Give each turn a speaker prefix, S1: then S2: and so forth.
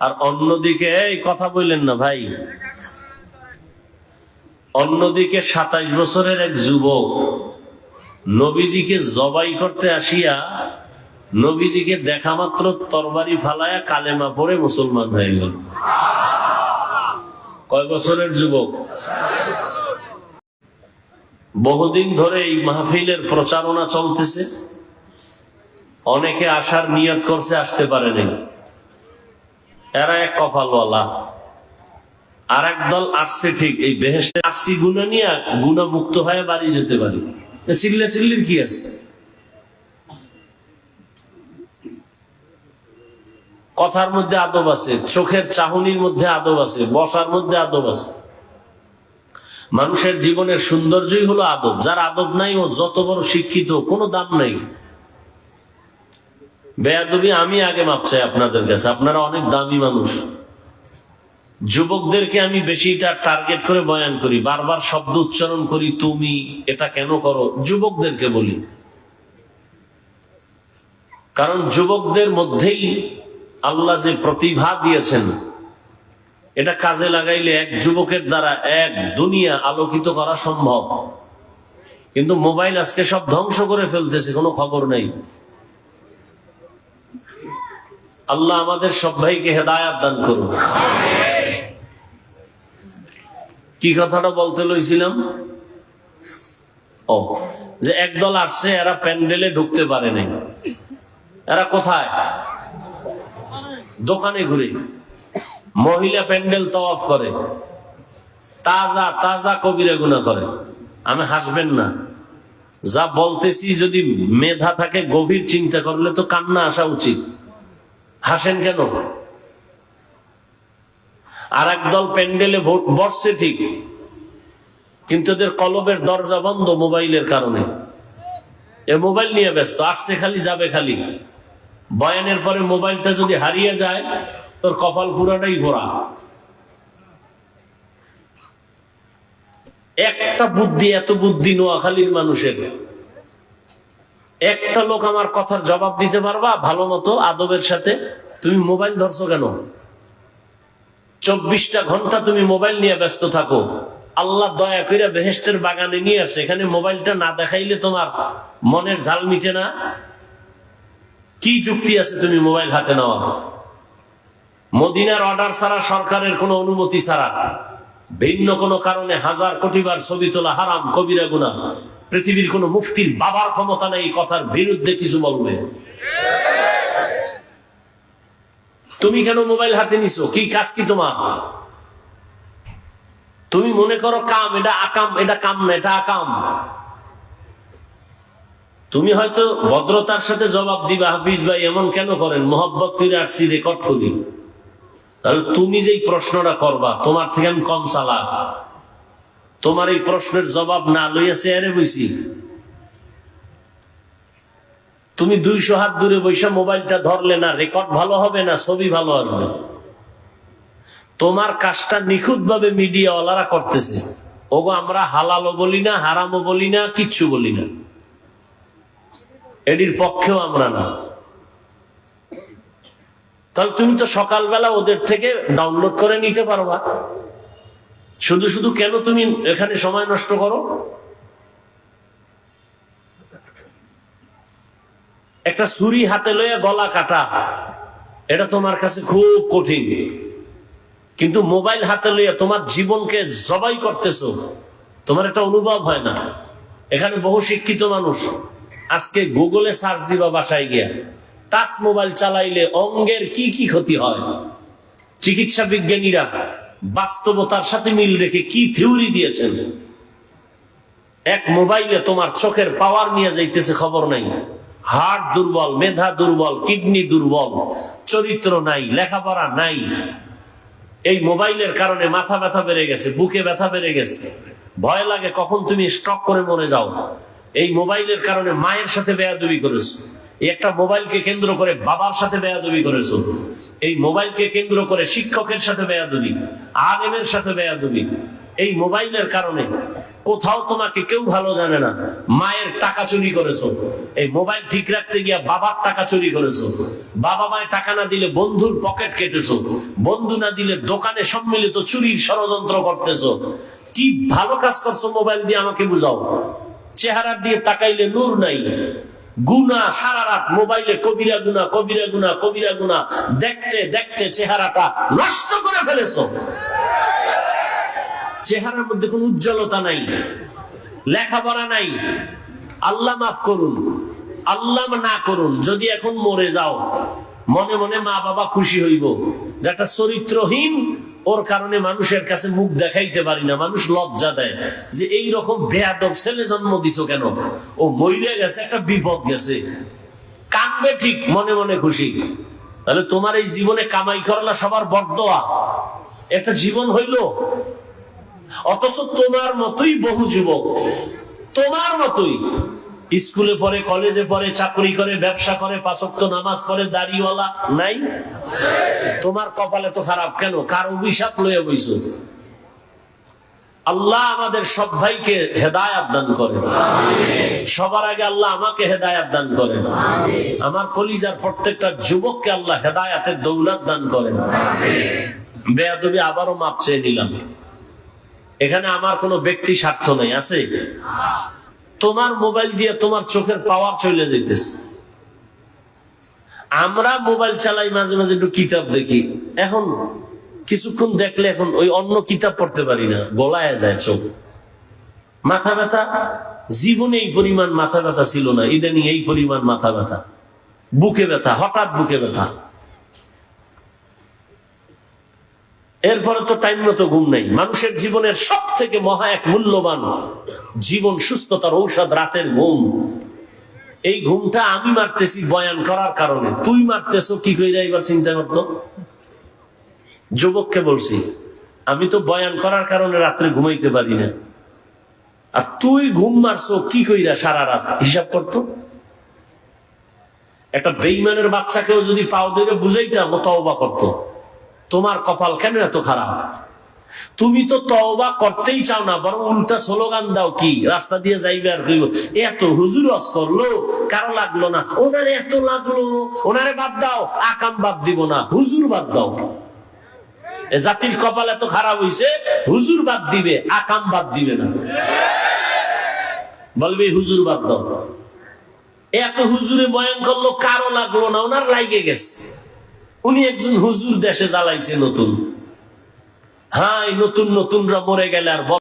S1: আর অন্যদিকে, এই কথা বললেন না ভাই। অন্যদিকে সাতাইশ বছরের এক যুবক নবীজিকে জবাই করতে আসিয়া নবীজিকে দেখা মাত্র তরবারি ফালায়া কালেমা পরে মুসলমান হয়ে গেল। কয় বছরের যুবক? বহুদিন ধরে এই মাহফিলের প্রচারণা চলতেছে। অনেকে আসার নিয়ত করছে, আসতে পারেনি এরা এক কপালওয়ালা। আর দল আসছে ঠিক। এই বেহেস্তে আসছি গুণা নিয়ে গুণা মুক্ত হয়ে বাড়ি যেতে পারি। চিল্লে চিল্লির কি আছে? কথার মধ্যে আদব আছে, চোখের চাহনির মধ্যে আদব আছে, বসার মধ্যে আদব আছে। মানুষের জীবনের সৌন্দর্যই হলো আদব। যার আদব নাই, ও যত বড় শিক্ষিত, কোনো দাম নাই। বেয়াদবি আমি আগে মাপ চাই আপনাদের কাছে। আপনারা অনেক দামি মানুষ। যুবকদেরকে আমি বেশিটা টার্গেট করে বয়ান করি। বারবার শব্দ উচ্চারণ করি, তুমি এটা কেন করো? যুবকদেরকে বলি। কারণ যুবকদের মধ্যেই আল্লাহ যে প্রতিভা দিয়েছেন, এটা কাজে লাগাইলে এক যুবকের দ্বারা এক দুনিয়া আলোকিত করা সম্ভব। কিন্তু মোবাইল আজকে সব ধ্বংস করে ফেলতেছে, কোনো খবর নেই। আল্লাহ আমাদের সব ভাইকে হেদায়াত দান করুন কি কথাটা বলতে লইছিলাম? ও, যে একদল আসছে, এরা প্যান্ডেলে ঢুকতে পারে নাই। এরা কোথায়? দোকানে ঘুরে। মহিলা প্যান্ডেল তওয়াফ করে। তাজা তাজা কবিরা গুণা করে। আমি হাসবেন না। যা বলতেছি, যদি মেধা থাকে, গভীর চিন্তা করলে তো কান্না আসা উচিত। হাসেন কেন? আর একদল প্যান্ডেলে ভোট বসছে ঠিক, কিন্তু ওদের কলবের দরজা বন্ধ মোবাইলের কারণে। এ মোবাইল নিয়ে ব্যস্ত, আসছে খালি, যাবে খালি। বয়ানের পরে মোবাইলটা যদি হারিয়ে যায়, তোর কপাল পুরাটাই ঘোরা একটা বুদ্ধি, এত বুদ্ধি নোয়াখালীর মানুষের। একটা লোক আমার কথার জবাব দিতে পারবা? ভালো মতো, আদবের সাথে? তুমি মোবাইল ধরছো কেন? চব্বিশটা ঘণ্টা তুমি মোবাইল নিয়ে ব্যস্ত থাকো। আল্লাহ দয়া করে বেহেস্তের বাগানে নিয়ে আসে। এখানে মোবাইলটা না দেখাইলে তোমার মনের ঝাল মিটে না। কি যুক্তি আছে তুমি মোবাইল হাতে নেওয়া মদিনার অর্ডার ছাড়া সরকারের কোনো অনুমতি ছাড়া। ভিন্ন কোনো কারণে হাজার কোটিবার ছবি তোলা হারাম, কবিরা গুণা পৃথিবীর কোন মুফতির বাবার ক্ষমতা নেই কথার বিরুদ্ধে কিছু বলবে। তুমি কেন মোবাইল হাতে নিছো? কি কাজ কি তোমার? তুমি মনে করো কাম, এটা আকাম, এটা কাম না, এটা আকাম। তুমি হয়তো ভদ্রতার সাথে জবাব দিবা, হাফিজ ভাই, এমন কেন করেন? মোহব্বত করে আসছি রেকর্ড করি। তাহলে তুমি যেই প্রশ্নটা করবা, তোমার থেকে আমি কম চালাক। তোমার এই প্রশ্নের জবাব না লইয়াছে চেয়ারে বইছি। তুমি দুইশো হাত দূরে বৈশা মোবাইলটা ধরলে না, রেকর্ড ভালো হবে না, ছবি ভালো আসবে। তোমার কাজটা নিখুঁত ভাবে মিডিয়াওয়ালারা করতেছে। ওগো, আমরা হালালও বলি না, হারামও বলি না, কিচ্ছু বলি না। এটির পক্ষেও আমরা না। তাহলে তুমি তো সকালবেলা ওদের থেকে ডাউনলোড করে নিতে পারবা। শুধু শুধু কেন তুমি এখানে সময় নষ্ট করো? একটা ছুরি হাতে লইয়া গলা কাটা, এটা তোমার কাছে খুব কঠিন। কিন্তু মোবাইল হাতে লইয়া তোমার জীবনকে জবাই করতেছো, তোমার একটা অনুভব হয় না। এখানে বহু শিক্ষিত মানুষ, আজকে গুগলে সার্চ দিবা বাসায় গিয়া, টাচ মোবাইল চালাইলে অঙ্গের কি কি ক্ষতি হয়? চিকিৎসা বিজ্ঞানীরা বাস্তবতার সাথে মিল রেখে কি থিওরি দিয়েছেন? এক মোবাইলে তোমার চোখের পাওয়ার নিয়ে যাইতেছে খবর নাই। হার্ট দুর্বল, মেধা দুর্বল, কিডনি দুর্বল, চরিত্র নাই, লেখাপড়া নাই। এই মোবাইলের কারণে মাথা ব্যথা বেড়ে গেছে, বুকে ব্যথা বেড়ে গেছে। ভয় লাগে কখন তুমি স্টক করে মরে যাও। এই মোবাইলের কারণে মায়ের সাথে বেয়াদবি করেছ। একটা মোবাইলকে কেন্দ্র করে বাবার সাথে বেয়াদবি করেছ। এই মোবাইলকে কেন্দ্র করে শিক্ষকের সাথে বেয়াদবি, আলেমের সাথে বেয়াদবি। এই মোবাইলের কারণে কোথাও তোমাকে কেউ ভালো জানে না, মায়ের টাকা চুরি করেছ। এই মোবাইল ঠিক রাখতে গিয়া বাবার টাকা চুরি করেছ। বাবা মায়ের টাকা না দিলে বন্ধুর পকেট কেটেছো। বন্ধু না দিলে দোকানে সম্মিলিত চুরির ষড়যন্ত্র করতেছো। কি ভালো কাজ করছ মোবাইল দিয়ে আমাকে বুঝাও। চেহারা দিয়ে তাকাইলে নূর নাই। গুনা সারা রাত মোবাইলে কবিরা গুনা কবিরা গুনা কবিরা গুনা দেখতে দেখতে চেহারাটা নষ্ট করে ফেলেছো। চেহারার মধ্যে কোন উজ্জ্বলতা নাই, লেখাপড়া নাই। আল্লাহ মাফ করুন, আল্লাহ না করুন, যদি এখন মরে যাও, মনে মনে মা বাবা খুশি হইব যে একটা চরিত্রহীন ওর কারণে মানুষের কাছে মুখ দেখাইতে পারি না, মানুষ লজ্জা দেয়। যে এই রকম বেয়াদব ছেলে জন্ম দিছো কেন? ও মইরে গেছে, একটা বিপদ গেছে। কানবে ঠিক, মনে মনে খুশি। তাহলে তোমার এই জীবনে কামাই করলা সবার বরদোয়া একটা জীবন হইল। অথচ তোমার মতোই বহু যুবক। তোমার মতোই। স্কুলে পড়ে, কলেজে পড়ে, চাকরি করে, ব্যবসা করে পাঁচক্ত নামাজ পড়ে, দাড়িওয়ালা নাই? তোমার কপালে তো খারাপ কেন? কার অভিশাপ লয়ে বইছো? আল্লাহ আমাদের সব ভাইকে হেদায়াত দান করেন সবার আগে আল্লাহ আমাকে হেদায়াত দান করেন আমার কলিজার প্রত্যেকটা যুবককে আল্লাহ হেদায়াতের দৌলত দান করেন বেয়াদবি আবারও মাপ চেয়ে দিলাম এখানে আমার কোনো ব্যক্তি স্বার্থ নেই, আছে? তোমার মোবাইল দিয়ে তোমার চোখের পাওয়ার চলে যাইতেছে। আমরা মোবাইল চালাই, মাঝে মাঝে একটু কিতাব দেখি। এখন কিছুক্ষণ দেখলে এখন ওই অন্য কিতাব পড়তে পারি না, গলায় যায় চোখ। মাথা ব্যথা, জীবনে এই পরিমাণ মাথা ব্যথা ছিল না, ইদানিং এই পরিমাণ মাথা ব্যথা। বুকে ব্যথা, হঠাৎ বুকে ব্যথা। এরপরে তো টাইম মতো ঘুম নেই। মানুষের জীবনের সব থেকে মহা এক মূল্যবান জীবন সুস্থতার ঔষধ রাতের ঘুম। এই ঘুমটা আমি মারতেছি বয়ান করার কারণে। তুই মারতেছো, কি এবার চিন্তা করতো? যুবককে বলছি, আমি তো বয়ান করার কারণে রাত্রে ঘুমাইতে পারি না। আর তুই ঘুম মারছো, কি কইরা সারা রাত? হিসাব করতো? একটা বেইমানের বাচ্চাকেও যদি পাও ধরে বুঝাইতাম, ও তওবা করতো। তোমার কপাল কেন এত খারাপ? তুমি তো তওবা করতেই চাও না, বরং উল্টা স্লোগান দাও কি? রাস্তা দিয়ে যাইবে আর কইব, এত হুজুর অস করল, কারও লাগল না? ওনারে এত লাগল, ওনারে বাদ দাও, আকাম বাদ দিব না, হুজুর বাদ দাও। জাতির কপাল এত খারাপ হইছে, হুজুর বাদ দিবে, আকাম বাদ দিবে না। বলবে, হুজুর বাদ দাও। এত হুজুরে বয়ান করল, কারও লাগল না, ওনার লাইগে গেছে। উনি একজন হুজুর দেশে জ্বালাইছে নতুন। হ্যাঁ নতুন নতুনরা মরে গেলে আর